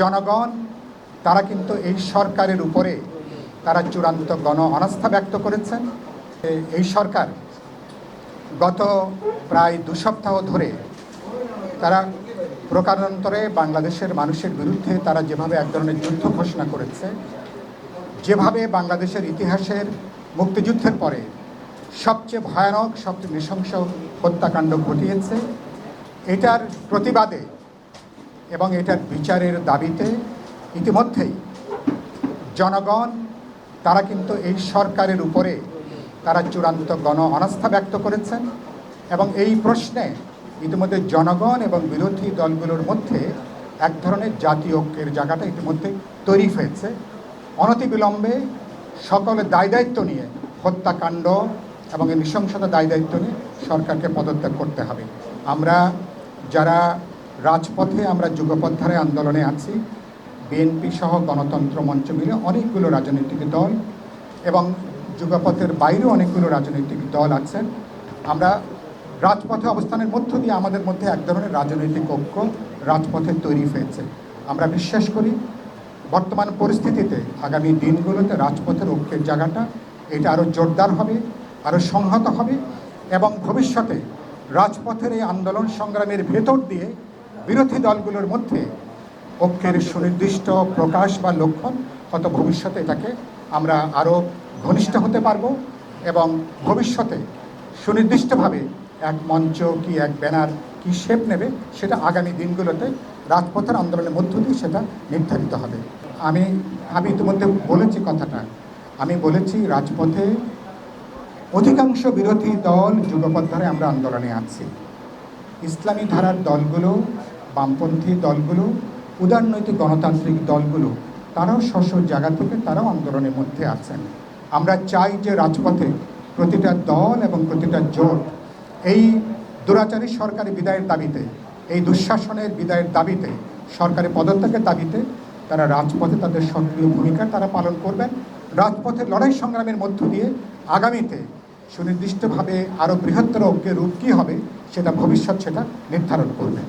জনগণ, তারা কিন্তু এই সরকারের উপরে তারা চূড়ান্ত গণ অনাস্থা ব্যক্ত করেছেন। এই সরকার গত প্রায় দু সপ্তাহ ধরে তারা প্রকারান্তরে বাংলাদেশের মানুষের বিরুদ্ধে তারা যেভাবে এক ধরনের যুদ্ধ ঘোষণা করেছে, যেভাবে বাংলাদেশের ইতিহাসের মুক্তিযুদ্ধের পরে সবচেয়ে ভয়ানক, সবচেয়ে নৃশংস হত্যাকাণ্ড ঘটিয়েছে, এটার প্রতিবাদে এবং এটার বিচারের দাবিতে ইতিমধ্যেই জনগণ, তারা কিন্তু এই সরকারের উপরে তারা চূড়ান্ত গণ অনাস্থা ব্যক্ত করেছেন এবং এই প্রশ্নে ইতিমধ্যে জনগণ এবং বিরোধী দলগুলোর মধ্যে এক ধরনের জাতীয় ঐক্যের জায়গাটা ইতিমধ্যে তৈরি হয়েছে। অনতিবিলম্বে সকলে দায় দায়িত্ব নিয়ে হত্যাকাণ্ড এবং এই নৃশংসতা দায় দায়িত্ব নিয়ে সরকারকে পদত্যাগ করতে হবে। আমরা যারা রাজপথে আমরা যুগপদ্ধারে আন্দোলনে আছি। বিএনপি সহ গণতন্ত্র মঞ্চ মিলে অনেকগুলো রাজনৈতিক দল এবং যুগপথের বাইরেও অনেকগুলো রাজনৈতিক দল আছেন আমরা রাজপথে অবস্থানের মধ্য দিয়ে আমাদের মধ্যে এক ধরনের রাজনৈতিক ঐক্য রাজপথে তৈরি হয়েছে। আমরা বিশ্বাস করি, বর্তমান পরিস্থিতিতে আগামী দিনগুলোতে রাজপথের ঐক্যের জায়গাটা এটা আরও জোরদার হবে আরও সংহত হবে এবং ভবিষ্যতে রাজপথের এই আন্দোলন সংগ্রামের ভেতর দিয়ে বিরোধী দলগুলোর মধ্যে ঐক্যের সুনির্দিষ্ট প্রকাশ বা লক্ষণ হয়তো ভবিষ্যতে এটাকে আমরা আরও ঘনিষ্ঠ হতে পারব এবং ভবিষ্যতে সুনির্দিষ্টভাবে এক মঞ্চ কি এক ব্যানার কি শেপ নেবে সেটা আগামী দিনগুলোতে রাজপথের আন্দোলনের মধ্য দিয়ে সেটা নির্ধারিত হবে। আমি আমি ইতিমধ্যে বলেছি কথাটা। আমি বলেছি রাজপথে অধিকাংশ বিরোধী দল যুগপদ্ধারে আমরা আন্দোলনে আছি। ইসলামী ধারার দলগুলো, বামপন্থী দলগুলো, উদারনৈতিক গণতান্ত্রিক দলগুলো, তারাও স্ব স্ব জায়গা থেকে তারাও আন্দোলনের মধ্যে আছেন। আমরা চাই যে রাজপথে প্রতিটা দল এবং প্রতিটা জোট এই দুরাচারী সরকারি বিদায়ের দাবিতে, এই দুঃশাসনের বিদায়ের দাবিতে, সরকারি পদত্যাগের দাবিতে তারা রাজপথে তাদের সক্রিয় ভূমিকা তারা পালন করবেন। রাজপথের লড়াই সংগ্রামের মধ্য দিয়ে আগামীতে সুনির্দিষ্টভাবে আরও বৃহত্তর ঐক্যের রূপ কী হবে সেটা ভবিষ্যৎ সেটা নির্ধারণ করবে।